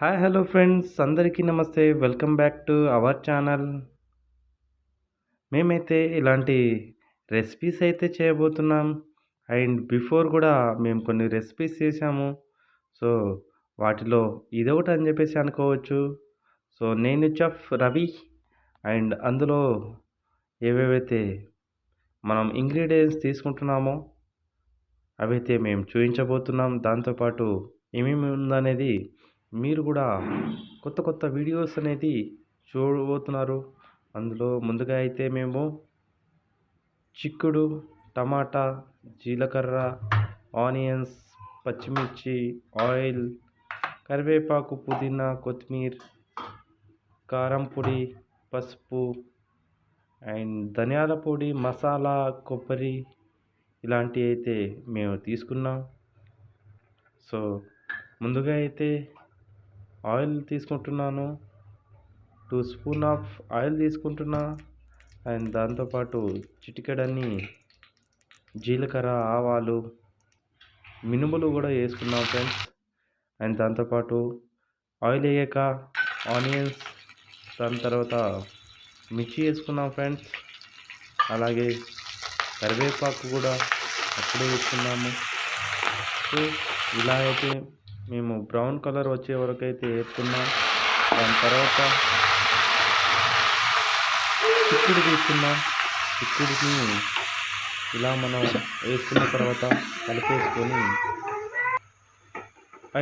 Hi hello friends అందరికీ నమస్తే. Welcome back to our channel మేమైతే ఇలాంటి రెసిపీస్ అయితే చేయబోతున్నాం. అండ్ బిఫోర్ కూడా మేము కొన్ని రెసిపీస్ చేసాము సో వాటిలో ఇదొకటి అని చెప్పేసి అనుకోవచ్చు. సో నేను చెఫ్ రవి. అండ్ అందులో ఏవేవైతే మనం ఇంగ్రీడియంట్స్ తీసుకుంటున్నామో అవైతే మేము చూపించబోతున్నాం దాంతోపాటు ఏమేమి ఉందనేది మీరు కూడా కొత్త కొత్త వీడియోస్ అనేది చూడబోతున్నారు. అందులో ముందుగా అయితే మేము చిక్కుడు టమాటా జీలకర్ర ఆనియన్స్ పచ్చిమిర్చి ఆయిల్ కరివేపాకు పుదీనా కొత్తిమీర కారం పొడి పసుపు అండ్ ధనియాల పొడి మసాలా కొబ్బరి ఇలాంటివి అయితే మేము తీసుకున్నాం. సో ముందుగా అయితే ఆయిల్ తీసుకుంటున్నాను. టూ స్పూన్ ఆఫ్ ఆయిల్ తీసుకుంటున్నా. అండ్ దాంతోపాటు చిటికెడన్ని జీలకర్ర ఆవాలు మినుములు కూడా వేసుకున్నాం ఫ్రెండ్స్. అండ్ దాంతోపాటు ఆయిల్ వేయక ఆనియన్స్ దాని తర్వాత మిర్చి వేసుకున్నాం ఫ్రెండ్స్. అలాగే కరివేపాకు కూడా అప్పుడే వేసుకున్నాము. సో ఇలా అయితే మేము బ్రౌన్ కలర్ వచ్చే వరకు అయితే వేసుకున్నాం దాని తర్వాత చిక్కుడు తీసుకున్నాం. చిక్కుడిని ఇలా మనం వేసుకున్న తర్వాత కలిపేసుకొని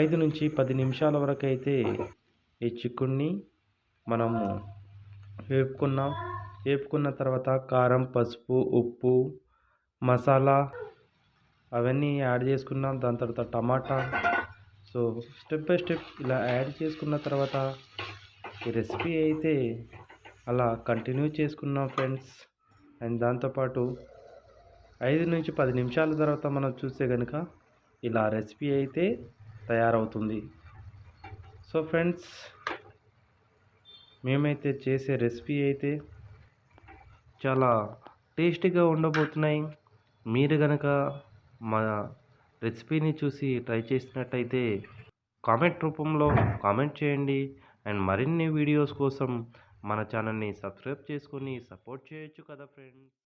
ఐదు నుంచి పది నిమిషాల వరకు అయితే ఈ చిక్కుడిని మనము వేపుకున్నాం. వేపుకున్న తర్వాత కారం పసుపు ఉప్పు మసాలా అవన్నీ యాడ్ చేసుకున్నాం. దాని తర్వాత టమాటా సో స్టెప్ బై స్టెప్ ఇలా యాడ్ చేసుకున్న తర్వాత ఈ రెసిపీ అయితే అలా కంటిన్యూ చేసుకున్నాం ఫ్రెండ్స్ అండ్ దాంతోపాటు ఐదు నుంచి పది నిమిషాల తర్వాత మనం చూస్తే కనుక ఇలా రెసిపీ అయితే తయారవుతుంది. సో ఫ్రెండ్స్ మేమైతే చేసే రెసిపీ అయితే చాలా టేస్టీగా ఉండబోతున్నాయి. మీరు కనుక మా రెసిపీని చూసి ట్రై చేసినట్టయితే కామెంట్ రూపంలో కామెంట్ చేయండి. అండ్ మరిన్ని వీడియోస్ కోసం మన ఛానల్ని సబ్స్క్రైబ్ చేసుకొని సపోర్ట్ చేయొచ్చు కదా ఫ్రెండ్స్.